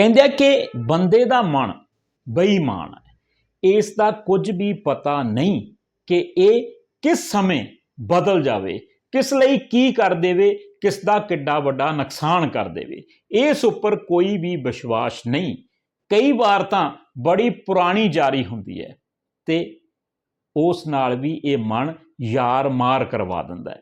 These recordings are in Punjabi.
ਕਹਿੰਦੇ ਆ ਕਿ ਬੰਦੇ ਦਾ ਮਨ ਬੇਈਮਾਨ ਹੈ। ਇਸ ਦਾ ਕੁਝ ਵੀ ਪਤਾ ਨਹੀਂ ਕਿ ਇਹ ਕਿਸ ਸਮੇਂ ਬਦਲ ਜਾਵੇ, ਕਿਸ ਲਈ ਕੀ ਕਰ ਦੇਵੇ, ਕਿਸ ਦਾ ਕਿੱਡਾ ਵੱਡਾ ਨੁਕਸਾਨ ਕਰ ਦੇਵੇ। ਇਸ ਉੱਪਰ ਕੋਈ ਵੀ ਵਿਸ਼ਵਾਸ ਨਹੀਂ। ਕਈ ਵਾਰ ਤਾਂ ਬੜੀ ਪੁਰਾਣੀ ਜਾਰੀ ਹੁੰਦੀ ਹੈ ਤੇ ਉਸ ਨਾਲ ਵੀ ਇਹ ਮਨ ਯਾਰ ਮਾਰ ਕਰਵਾ ਦਿੰਦਾ ਹੈ।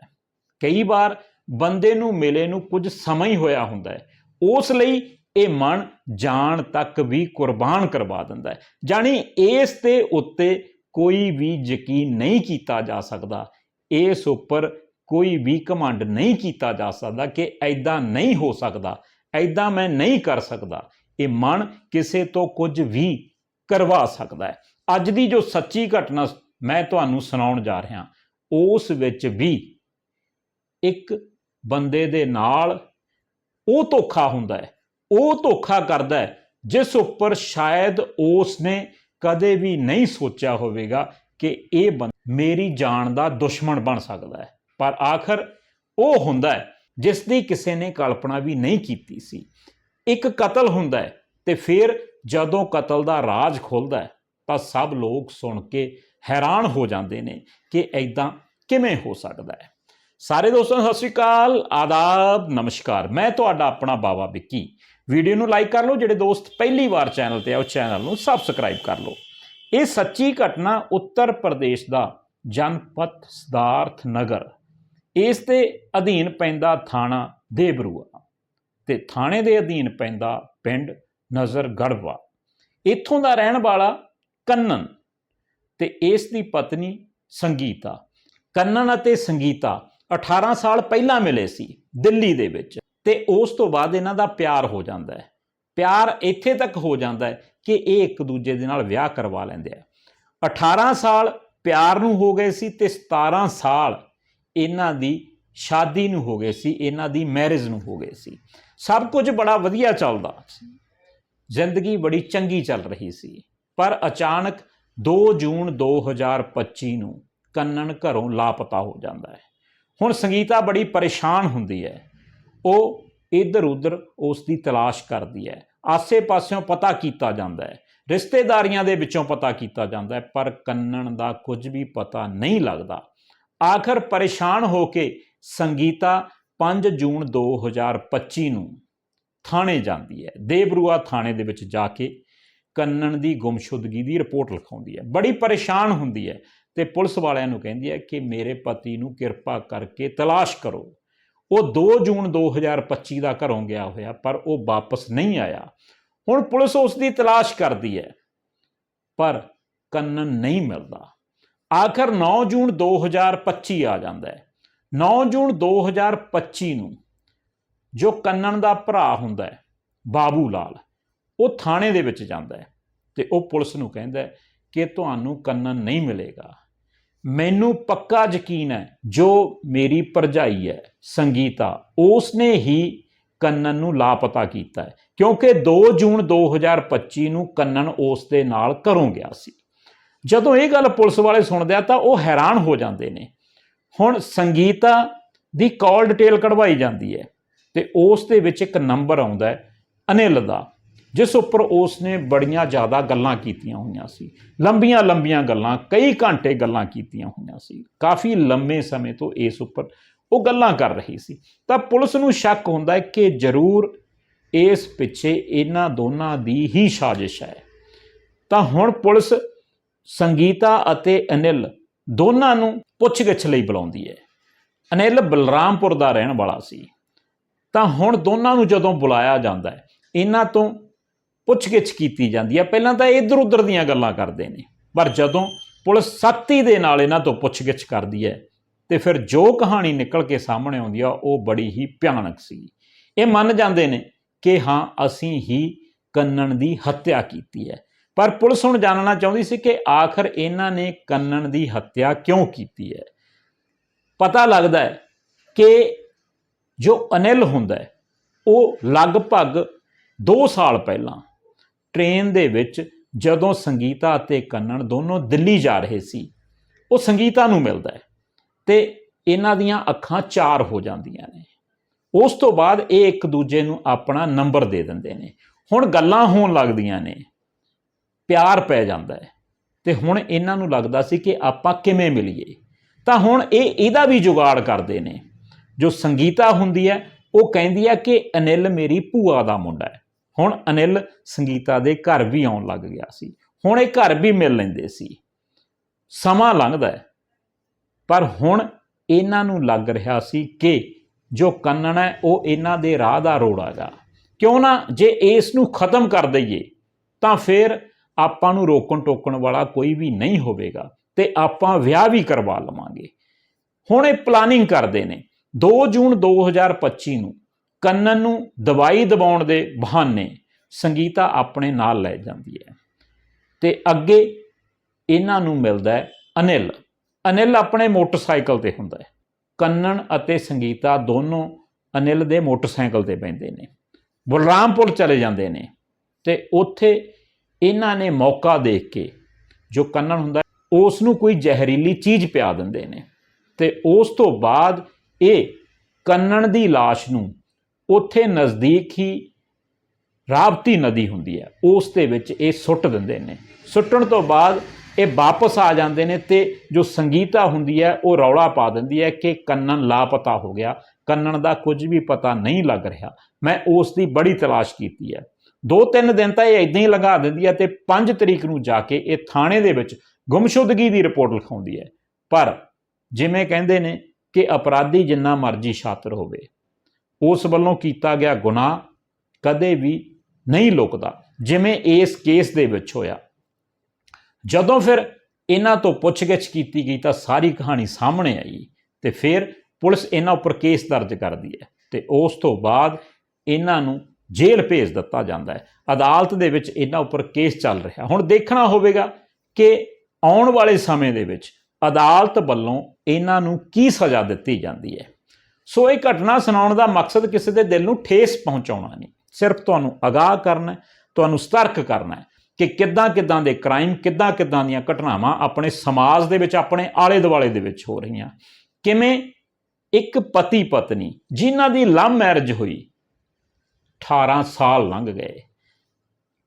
ਕਈ ਵਾਰ ਬੰਦੇ ਨੂੰ ਮਿਲੇ ਨੂੰ ਕੁਝ ਸਮਾਂ ਹੀ ਹੋਇਆ ਹੁੰਦਾ ਹੈ। ਉਸ ਲਈ ਇਹ ਮਨ ਜਾਣ ਤੱਕ ਵੀ ਕੁਰਬਾਨ ਕਰਵਾ ਦਿੰਦਾ ਹੈ। ਜਾਣੀ ਇਸ ਦੇ ਉੱਤੇ ਕੋਈ ਵੀ ਯਕੀਨ ਨਹੀਂ ਕੀਤਾ ਜਾ ਸਕਦਾ। ਇਸ ਉੱਪਰ ਕੋਈ ਵੀ ਕਮਾਂਡ ਨਹੀਂ ਕੀਤਾ ਜਾ ਸਕਦਾ ਕਿ ਐਦਾਂ ਨਹੀਂ ਹੋ ਸਕਦਾ ਐਦਾਂ ਮੈਂ ਨਹੀਂ ਕਰ ਸਕਦਾ। ਇਹ ਮਨ ਕਿਸੇ ਤੋਂ ਕੁਝ ਵੀ ਕਰਵਾ ਸਕਦਾ ਹੈ। ਅੱਜ ਦੀ ਜੋ ਸੱਚੀ ਘਟਨਾ ਮੈਂ ਤੁਹਾਨੂੰ ਸੁਣਾਉਣ ਜਾ ਰਿਹਾ, ਉਸ ਵਿੱਚ ਵੀ ਇੱਕ ਬੰਦੇ ਦੇ ਨਾਲ ਉਹ ਧੋਖਾ ਹੁੰਦਾ ਹੈ। ਉਹ ਧੋਖਾ ਕਰਦਾ ਹੈ, ਜਿਸ ਉੱਪਰ ਸ਼ਾਇਦ ਉਸ ਨੇ ਕਦੇ ਵੀ ਨਹੀਂ ਸੋਚਿਆ ਹੋਵੇਗਾ ਕਿ ਇਹ ਬੰ- ਮੇਰੀ ਜਾਨ ਦਾ ਦੁਸ਼ਮਣ ਬਣ ਸਕਦਾ ਹੈ। ਪਰ ਆਖਰ ਉਹ ਹੁੰਦਾ ਹੈ ਜਿਸ ਦੀ ਕਿਸੇ ਨੇ ਕਲਪਨਾ ਵੀ ਨਹੀਂ ਕੀਤੀ ਸੀ। ਇੱਕ ਕਤਲ ਹੁੰਦਾ ਹੈ ਤੇ ਫਿਰ ਜਦੋਂ ਕਤਲ ਦਾ ਰਾਜ਼ ਖੁੱਲਦਾ ਹੈ, ਤਾਂ ਸਭ ਲੋਕ ਸੁਣ ਕੇ ਹੈਰਾਨ ਹੋ ਜਾਂਦੇ ਨੇ ਕਿ ਐਦਾਂ ਕਿਵੇਂ ਹੋ ਸਕਦਾ ਹੈ। ਸਾਰੇ ਦੋਸਤਾਂ ਸਤਿ ਸ਼੍ਰੀ ਅਕਾਲ, ਆਦਾਬ, ਨਮਸਕਾਰ। ਮੈਂ ਤੁਹਾਡਾ ਆਪਣਾ ਬਾਵਾ ਵਿੱਕੀ। ਵੀਡੀਓ ਨੂੰ ਲਾਈਕ ਕਰ ਲਓ, ਜਿਹੜੇ ਦੋਸਤ ਪਹਿਲੀ ਵਾਰ ਚੈਨਲ ਤੇ ਆ, ਉਹ ਚੈਨਲ ਨੂੰ ਸਬਸਕ੍ਰਾਈਬ ਕਰ ਲਓ। ਇਹ ਸੱਚੀ ਘਟਨਾ ਉੱਤਰ ਪ੍ਰਦੇਸ਼ ਦਾ ਜਨਪਥ ਸਿਧਾਰਥ ਨਗਰ। ਇਸ ਦੇ ਅਧੀਨ ਪੈਂਦਾ ਥਾਣਾ ਦੇਬਰੂਆ ਤੇ ਥਾਣੇ ਦੇ ਅਧੀਨ ਪੈਂਦਾ ਪਿੰਡ ਨਜ਼ਰ ਗੜਵਾ ਇੱਥੋਂ ਦਾ ਰਹਿਣ ਵਾਲਾ ਕੰਨਨ ਤੇ ਇਸ ਦੀ ਪਤਨੀ ਸੰਗੀਤਾ। ਕੰਨਨ ਅਤੇ ਸੰਗੀਤਾ 18 ਸਾਲ ਪਹਿਲਾਂ ਮਿਲੇ ਸੀ ਦਿੱਲੀ ਦੇ ਵਿੱਚ। ਤੇ ਉਸ ਤੋਂ ਬਾਅਦ ਇਹਨਾਂ ਦਾ ਪਿਆਰ ਹੋ ਜਾਂਦਾ ਹੈ। ਪਿਆਰ ਇੱਥੇ ਤੱਕ ਹੋ ਜਾਂਦਾ ਹੈ ਕਿ ਇਹ ਇੱਕ ਦੂਜੇ ਦੇ ਨਾਲ ਵਿਆਹ ਕਰਵਾ ਲੈਂਦੇ ਆ। 18 ਸਾਲ ਪਿਆਰ ਨੂੰ ਹੋ ਗਏ ਸੀ ਤੇ 17 ਸਾਲ ਇਹਨਾਂ ਦੀ ਸ਼ਾਦੀ ਨੂੰ ਹੋ ਗਏ ਸੀ, ਇਹਨਾਂ ਦੀ ਮੈਰਿਜ ਨੂੰ ਹੋ ਗਏ ਸੀ। ਸਭ ਕੁਝ ਬੜਾ ਵਧੀਆ ਚੱਲਦਾ ਜ਼ਿੰਦਗੀ ਬੜੀ ਚੰਗੀ ਚੱਲ ਰਹੀ ਸੀ। ਪਰ ਅਚਾਨਕ 2 ਜੂਨ 2025 ਨੂੰ ਕੰਨਨ ਘਰੋਂ ਲਾਪਤਾ ਹੋ ਜਾਂਦਾ ਹੈ। ਹੁਣ ਸੰਗੀਤਾ ਬੜੀ ਪਰੇਸ਼ਾਨ ਹੁੰਦੀ ਹੈ। ਉਹ ਇੱਧਰ ਉੱਧਰ ਉਸ ਦੀ ਤਲਾਸ਼ ਕਰਦੀ ਹੈ। ਆਸੇ-ਪਾਸਿਓਂ ਪਤਾ ਕੀਤਾ ਜਾਂਦਾ ਹੈ। ਰਿਸ਼ਤੇਦਾਰੀਆਂ ਦੇ ਵਿੱਚੋਂ ਪਤਾ ਕੀਤਾ ਜਾਂਦਾ ਹੈ, ਪਰ ਕੰਨਣ ਦਾ ਕੁਝ ਵੀ ਪਤਾ ਨਹੀਂ ਲੱਗਦਾ। ਆਖਰ ਪਰੇਸ਼ਾਨ ਹੋ ਕੇ ਸੰਗੀਤਾ 5 ਜੂਨ 2025 ਨੂੰ ਥਾਣੇ ਜਾਂਦੀ ਹੈ। ਦੇਵਰੂਆ ਥਾਣੇ ਦੇ ਵਿੱਚ ਜਾ ਕੇ ਕੰਨਣ ਦੀ ਗੁੰਮਸ਼ੁਦਗੀ ਦੀ ਰਿਪੋਰਟ ਲਿਖਾਉਂਦੀ ਹੈ। ਬੜੀ ਪਰੇਸ਼ਾਨ ਹੁੰਦੀ ਹੈ ਤੇ ਪੁਲਿਸ ਵਾਲਿਆਂ ਨੂੰ ਕਹਿੰਦੀ ਹੈ ਕਿ ਮੇਰੇ ਪਤੀ ਨੂੰ ਕਿਰਪਾ ਕਰਕੇ ਤਲਾਸ਼ ਕਰੋ। ਉਹ 2 ਜੂਨ 2025 ਦਾ ਘਰੋਂ ਗਿਆ ਹੋਇਆ, ਪਰ ਉਹ ਵਾਪਸ ਨਹੀਂ ਆਇਆ। ਹੁਣ ਪੁਲਿਸ ਉਸ ਦੀ ਤਲਾਸ਼ ਕਰਦੀ ਹੈ, ਪਰ ਕੰਨਨ ਨਹੀਂ ਮਿਲਦਾ। ਆਖਰ 9 ਜੂਨ 2025 ਆ ਜਾਂਦਾ ਹੈ। 9 ਜੂਨ 2025 ਨੂੰ ਜੋ ਕੰਨਨ ਦਾ ਭਰਾ ਹੁੰਦਾ ਹੈ, ਬਾਬੂ ਲਾਲ, ਉਹ ਥਾਣੇ ਦੇ ਵਿੱਚ ਜਾਂਦਾ ਹੈ ਤੇ ਉਹ ਪੁਲਿਸ ਨੂੰ ਕਹਿੰਦਾ ਹੈ ਕਿ ਤੁਹਾਨੂੰ ਕੰਨਨ ਨਹੀਂ ਮਿਲੇਗਾ। ਮੈਨੂੰ ਪੱਕਾ ਯਕੀਨ ਹੈ, ਜੋ ਮੇਰੀ ਭਰਜਾਈ ਹੈ, ਸੰਗੀਤਾ ਉਸ ਨੇ ਹੀ ਕੰਨਨ ਨੂੰ ਲਾਪਤਾ ਕੀਤਾ ਹੈ, ਕਿਉਂਕਿ 2 ਜੂਨ 2025 ਨੂੰ ਕੰਨਨ ਉਸ ਦੇ ਨਾਲ ਘਰੋਂ ਗਿਆ ਸੀ। ਜਦੋਂ ਇਹ ਗੱਲ ਪੁਲਿਸ ਵਾਲੇ ਸੁਣਦੇ ਆ, ਤਾਂ ਉਹ ਹੈਰਾਨ ਹੋ ਜਾਂਦੇ ਨੇ। ਹੁਣ ਸੰਗੀਤਾ ਦੀ ਕਾਲ ਡਿਟੇਲ ਕਢਵਾਈ ਜਾਂਦੀ ਹੈ ਤੇ ਉਸ ਦੇ ਵਿੱਚ ਇੱਕ ਨੰਬਰ ਆਉਂਦਾ ਹੈ, ਅਨਿਲ ਦਾ। ਜਿਸ ਉੱਪਰ ਉਸ ਨੇ ਬੜੀਆਂ ਜ਼ਿਆਦਾ ਗੱਲਾਂ ਕੀਤੀਆਂ ਹੋਈਆਂ ਸੀ। ਲੰਬੀਆਂ ਲੰਬੀਆਂ ਗੱਲਾਂ, ਕਈ ਘੰਟੇ ਗੱਲਾਂ ਕੀਤੀਆਂ ਹੋਈਆਂ ਸੀ। ਕਾਫੀ ਲੰਮੇ ਸਮੇਂ ਤੋਂ ਇਸ ਉੱਪਰ ਉਹ ਗੱਲਾਂ ਕਰ ਰਹੀ ਸੀ। ਤਾਂ ਪੁਲਿਸ ਨੂੰ ਸ਼ੱਕ ਹੁੰਦਾ ਹੈ ਕਿ ਜ਼ਰੂਰ ਇਸ ਪਿੱਛੇ ਇਹਨਾਂ ਦੋਨਾਂ ਦੀ ਹੀ ਸਾਜ਼ਿਸ਼ ਹੈ। ਤਾਂ ਹੁਣ ਪੁਲਿਸ ਸੰਗੀਤਾ ਅਤੇ ਅਨਿਲ ਦੋਨਾਂ ਨੂੰ ਪੁੱਛਗਿੱਛ ਲਈ ਬੁਲਾਉਂਦੀ ਹੈ। ਅਨਿਲ ਬਲਰਾਮਪੁਰ ਦਾ ਰਹਿਣ ਵਾਲਾ ਸੀ। ਤਾਂ ਹੁਣ ਦੋਨਾਂ ਨੂੰ ਜਦੋਂ ਬੁਲਾਇਆ ਜਾਂਦਾ ਹੈ, ਇਹਨਾਂ ਤੋਂ ਪੁੱਛਗਿੱਛ ਕੀਤੀ ਜਾਂਦੀ ਹੈ ਪਹਿਲਾਂ ਤਾਂ ਇੱਧਰ ਉੱਧਰ ਦੀਆਂ ਗੱਲਾਂ ਕਰਦੇ ਨੇ। ਪਰ ਜਦੋਂ ਪੁਲਿਸ ਸਖਤੀ ਦੇ ਨਾਲ ਇਹਨਾਂ ਤੋਂ ਪੁੱਛਗਿੱਛ ਕਰਦੀ ਹੈ, ਤੇ ਫਿਰ ਜੋ ਕਹਾਣੀ ਨਿਕਲ ਕੇ ਸਾਹਮਣੇ ਆਉਂਦੀ ਆ, ਉਹ ਬੜੀ ਹੀ ਭਿਆਨਕ ਸੀ। ਇਹ ਮੰਨ ਜਾਂਦੇ ਨੇ ਕਿ ਹਾਂ, ਅਸੀਂ ਹੀ ਕੰਨਣ ਦੀ ਹੱਤਿਆ ਕੀਤੀ ਹੈ। ਪਰ ਪੁਲਿਸ ਹੁਣ ਜਾਣਨਾ ਚਾਹੁੰਦੀ ਸੀ ਕਿ ਆਖਰ ਇਹਨਾਂ ਨੇ ਕੰਨਣ ਦੀ ਹੱਤਿਆ ਕਿਉਂ ਕੀਤੀ ਹੈ। ਪਤਾ ਲੱਗਦਾ ਹੈ ਕਿ ਜੋ ਅਨਿਲ ਹੁੰਦਾ ਹੈ, ਉਹ ਲਗਭਗ 2 ਸਾਲ ਪਹਿਲਾਂ ਟ੍ਰੇਨ ਦੇ ਵਿੱਚ ਜਦੋਂ ਸੰਗੀਤਾ ਅਤੇ ਕੰਨਣ ਦੋਨੋਂ ਦਿੱਲੀ ਜਾ ਰਹੇ ਸੀ, ਉਹ ਸੰਗੀਤਾ ਨੂੰ ਮਿਲਦਾ ਹੈ ਤੇ ਇਹਨਾਂ ਦੀਆਂ ਅੱਖਾਂ ਚਾਰ ਹੋ ਜਾਂਦੀਆਂ ਨੇ। ਉਸ ਤੋਂ ਬਾਅਦ ਇਹ ਇੱਕ ਦੂਜੇ ਨੂੰ ਆਪਣਾ ਨੰਬਰ ਦੇ ਦਿੰਦੇ ਨੇ। ਹੁਣ ਗੱਲਾਂ ਹੋਣ ਲੱਗਦੀਆਂ ਨੇ। ਪਿਆਰ ਪੈ ਜਾਂਦਾ ਹੈ ਤੇ ਹੁਣ ਇਹਨਾਂ ਨੂੰ ਲੱਗਦਾ ਸੀ ਕਿ ਆਪਾਂ ਕਿਵੇਂ ਮਿਲੀਏ। ਤਾਂ ਹੁਣ ਇਹ ਇਹਦਾ ਵੀ ਜੁਗਾੜ ਕਰਦੇ ਨੇ। ਜੋ ਸੰਗੀਤਾ ਹੁੰਦੀ ਹੈ, ਉਹ ਕਹਿੰਦੀ ਹੈ ਕਿ ਅਨਿਲ ਮੇਰੀ ਭੂਆ ਦਾ ਮੁੰਡਾ ਹੈ। ਹੁਣ ਅਨਿਲ ਸੰਗੀਤਾ ਦੇ ਘਰ ਵੀ ਆਉਣ ਲੱਗ ਗਿਆ ਸੀ। ਹੁਣ ਇਹ ਘਰ ਵੀ ਮਿਲ ਲੈਂਦੇ ਸੀ। ਸਮਾਂ ਲੰਘਦਾ ਹੈ। ਪਰ ਹੁਣ ਇਹਨਾਂ ਨੂੰ ਲੱਗ ਰਿਹਾ ਸੀ ਕਿ ਜੋ ਕੰਨਣ ਹੈ, ਉਹ ਇਹਨਾਂ ਦੇ ਰਾਹ ਦਾ ਰੋੜਾ ਗਾ ਕਿਉਂ ਨਾ ਜੇ ਇਸ ਨੂੰ ਖਤਮ ਕਰ ਦਈਏ, ਤਾਂ ਫਿਰ ਆਪਾਂ ਨੂੰ ਰੋਕਣ ਟੋਕਣ ਵਾਲਾ ਕੋਈ ਵੀ ਨਹੀਂ ਹੋਵੇਗਾ ਤੇ ਆਪਾਂ ਵਿਆਹ ਵੀ ਕਰਵਾ ਲਵਾਂਗੇ। ਹੁਣ ਇਹ ਪਲਾਨਿੰਗ ਕਰਦੇ ਨੇ। 2 ਜੂਨ 2025 ਨੂੰ ਕੰਨਨ ਨੂੰ ਦਵਾਈ ਦਿਵਾਉਣ ਦੇ ਬਹਾਨੇ ਸੰਗੀਤਾ ਆਪਣੇ ਨਾਲ ਲੈ ਜਾਂਦੀ ਹੈ। ਤੇ ਅੱਗੇ ਇਹਨਾਂ ਨੂੰ ਮਿਲਦਾ ਹੈ ਅਨਿਲ। ਅਨਿਲ ਆਪਣੇ ਮੋਟਰਸਾਈਕਲ ਤੇ ਹੁੰਦਾ ਹੈ। ਕੰਨਨ ਅਤੇ ਸੰਗੀਤਾ ਦੋਨੋਂ ਅਨਿਲ ਦੇ ਮੋਟਰਸਾਈਕਲ ਤੇ ਬੈੰਦੇ ਨੇ। ਬਲਰਾਮਪੁਰ ਚਲੇ ਜਾਂਦੇ ਨੇ ਤੇ ਉੱਥੇ ਇਹਨਾਂ ਨੇ ਮੌਕਾ ਦੇਖ ਕੇ ਜੋ ਕੰਨਨ ਹੁੰਦਾ ਉਸ ਨੂੰ ਕੋਈ ਜ਼ਹਿਰੀਲੀ ਚੀਜ਼ ਪਿਆ ਦਿੰਦੇ ਨੇ। ਤੇ ਉਸ ਤੋਂ ਬਾਅਦ ਇਹ ਕੰਨਣ ਦੀ ਲਾਸ਼ ਨੂੰ ਉੱਥੇ ਨਜ਼ਦੀਕ ਹੀ ਰਾਵਤੀ ਨਦੀ ਹੁੰਦੀ ਹੈ। ਉਸ ਦੇ ਵਿੱਚ ਇਹ ਸੁੱਟ ਦਿੰਦੇ ਨੇ। ਸੁੱਟਣ ਤੋਂ ਬਾਅਦ ਇਹ ਵਾਪਸ ਆ ਜਾਂਦੇ ਨੇ ਤੇ ਜੋ ਸੰਗੀਤਾ ਹੁੰਦੀ ਹੈ, ਉਹ ਰੌਲਾ ਪਾ ਦਿੰਦੀ ਹੈ ਕਿ ਕੰਨਨ ਲਾਪਤਾ ਹੋ ਗਿਆ। ਕੰਨਨ ਦਾ ਕੁਝ ਵੀ ਪਤਾ ਨਹੀਂ ਲੱਗ ਰਿਹਾ। ਮੈਂ ਉਸ ਦੀ ਬੜੀ ਤਲਾਸ਼ ਕੀਤੀ ਹੈ। ਦੋ ਤਿੰਨ ਦਿਨ ਤਾਂ ਇਹ ਇਦਾਂ ਹੀ ਲਗਾ ਦਿੰਦੀ ਹੈ ਤੇ 5 ਤਰੀਕ ਨੂੰ ਜਾ ਕੇ ਇਹ ਥਾਣੇ ਦੇ ਵਿੱਚ ਗੁੰਮਸ਼ੁਦਗੀ ਦੀ ਰਿਪੋਰਟ ਲਿਖਾਉਂਦੀ ਹੈ। ਪਰ ਜਿਵੇਂ ਕਹਿੰਦੇ ਨੇ ਕਿ ਅਪਰਾਧੀ ਜਿੰਨਾ ਮਰਜ਼ੀ ਸ਼ਾਤਰ ਹੋਵੇ। ਉਸ ਵੱਲੋਂ ਕੀਤਾ ਗਿਆ ਗੁਨਾਹ ਕਦੇ ਵੀ ਨਹੀਂ ਲੁਕਦਾ, ਜਿਵੇਂ ਇਸ ਕੇਸ ਦੇ ਵਿੱਚ ਹੋਇਆ। ਜਦੋਂ ਫਿਰ ਇਹਨਾਂ ਤੋਂ ਪੁੱਛਗਿੱਛ ਕੀਤੀ ਗਈ ਤਾਂ ਸਾਰੀ ਕਹਾਣੀ ਸਾਹਮਣੇ ਆਈ ਤੇ ਫਿਰ ਪੁਲਿਸ ਇਹਨਾਂ ਉੱਪਰ ਕੇਸ ਦਰਜ ਕਰਦੀ ਹੈ ਤੇ ਉਸ ਤੋਂ ਬਾਅਦ ਇਹਨਾਂ ਨੂੰ ਜੇਲ੍ਹ ਭੇਜ ਦਿੱਤਾ ਜਾਂਦਾ ਹੈ। ਅਦਾਲਤ ਦੇ ਵਿੱਚ ਇਹਨਾਂ ਉੱਪਰ ਕੇਸ ਚੱਲ ਰਿਹਾ। ਹੁਣ ਦੇਖਣਾ ਹੋਵੇਗਾ ਕਿ ਆਉਣ ਵਾਲੇ ਸਮੇਂ ਦੇ ਵਿੱਚ ਅਦਾਲਤ ਵੱਲੋਂ ਇਹਨਾਂ ਨੂੰ ਕੀ ਸਜ਼ਾ ਦਿੱਤੀ ਜਾਂਦੀ ਹੈ। ਸੋ ਇਹ ਘਟਨਾ ਸੁਣਾਉਣ ਦਾ ਮਕਸਦ ਕਿਸੇ ਦੇ ਦਿਲ ਨੂੰ ਠੇਸ ਪਹੁੰਚਾਉਣਾ ਨਹੀਂ। ਸਿਰਫ ਤੁਹਾਨੂੰ ਅਗਾਹ ਕਰਨਾ ਤੁਹਾਨੂੰ ਸਤਰਕ ਕਰਨਾ ਕਿ ਕਿੱਦਾਂ ਕਿੱਦਾਂ ਦੇ ਕ੍ਰਾਈਮ ਕਿੱਦਾਂ ਕਿੱਦਾਂ ਦੀਆਂ ਘਟਨਾਵਾਂ ਆਪਣੇ ਸਮਾਜ ਦੇ ਵਿੱਚ, ਆਪਣੇ ਆਲੇ ਦੁਆਲੇ ਦੇ ਵਿੱਚ ਹੋ ਰਹੀਆਂ। ਕਿਵੇਂ ਇੱਕ ਪਤੀ ਪਤਨੀ ਜਿਨ੍ਹਾਂ ਦੀ ਲਵ ਮੈਰਿਜ ਹੋਈ 18 ਸਾਲ ਲੰਘ ਗਏ।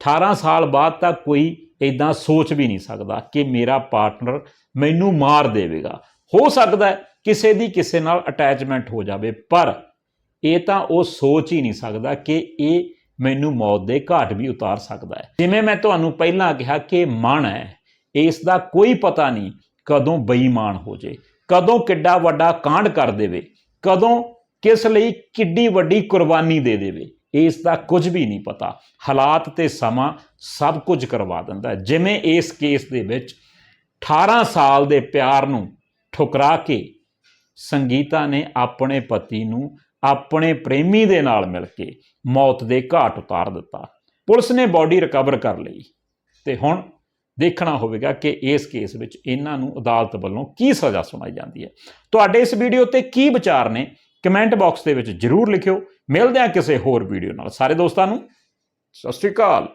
18 ਸਾਲ ਬਾਅਦ ਤਾਂ ਕੋਈ ਇਦਾਂ ਸੋਚ ਵੀ ਨਹੀਂ ਸਕਦਾ ਕਿ ਮੇਰਾ ਪਾਰਟਨਰ ਮੈਨੂੰ ਮਾਰ ਦੇਵੇਗਾ। ਹੋ ਸਕਦਾ ਹੈ ਕਿਸੇ ਦੀ ਕਿਸੇ ਨਾਲ ਅਟੈਚਮੈਂਟ ਹੋ ਜਾਵੇ, ਪਰ ਇਹ ਤਾਂ ਉਹ ਸੋਚ ਹੀ ਨਹੀਂ ਸਕਦਾ ਕਿ ਇਹ ਮੈਨੂੰ ਮੌਤ ਦੇ ਘਾਟ ਵੀ ਉਤਾਰ ਸਕਦਾ ਹੈ। ਜਿਵੇਂ ਮੈਂ ਤੁਹਾਨੂੰ ਪਹਿਲਾਂ ਕਿਹਾ ਕਿ ਮਨ ਹੈ, ਇਸ ਦਾ ਕੋਈ ਪਤਾ ਨਹੀਂ ਕਦੋਂ ਬੇਈਮਾਨ ਹੋ ਜੇ, ਕਦੋਂ ਕਿੱਡਾ ਵੱਡਾ ਕਾਂਡ ਕਰ ਦੇਵੇ, ਕਦੋਂ ਕਿਸ ਲਈ ਕਿੱਡੀ ਵੱਡੀ ਕੁਰਬਾਨੀ ਦੇ ਦੇਵੇ, ਇਸ ਦਾ ਕੁਝ ਵੀ ਨਹੀਂ ਪਤਾ। ਹਾਲਾਤ ਤੇ ਸਮਾਂ ਸਭ ਕੁਝ ਕਰਵਾ ਦਿੰਦਾ ਜਿਵੇਂ ਇਸ ਕੇਸ ਦੇ ਵਿੱਚ 18 ਸਾਲ ਦੇ ਪਿਆਰ ਨੂੰ ਠੁਕਰਾ ਕੇ ਸੰਗੀਤਾ ਨੇ ਆਪਣੇ ਪਤੀ ਨੂੰ ਆਪਣੇ ਪ੍ਰੇਮੀ ਦੇ ਨਾਲ ਮਿਲ ਕੇ ਮੌਤ ਦੇ ਘਾਟ ਉਤਾਰ ਦਿੱਤਾ। ਪੁਲਿਸ ਨੇ ਬਾਡੀ ਰਿਕਵਰ ਕਰ ਲਈ ਤੇ ਹੁਣ ਦੇਖਣਾ ਹੋਵੇਗਾ ਕਿ ਇਸ ਕੇਸ ਵਿੱਚ ਇਹਨਾਂ ਨੂੰ ਅਦਾਲਤ ਵੱਲੋਂ ਕੀ ਸਜ਼ਾ ਸੁਣਾਈ ਜਾਂਦੀ ਹੈ। ਤੁਹਾਡੇ ਇਸ ਵੀਡੀਓ ਤੇ ਕੀ ਵਿਚਾਰ ਨੇ ਕਮੈਂਟ ਬਾਕਸ ਦੇ ਵਿੱਚ ਜਰੂਰ ਲਿਖਿਓ। ਮਿਲਦੇ ਹਾਂ ਕਿਸੇ ਹੋਰ ਵੀਡੀਓ ਨਾਲ। ਸਾਰੇ ਦੋਸਤਾਂ ਨੂੰ ਸਤਿ ਸ਼੍ਰੀ ਅਕਾਲ।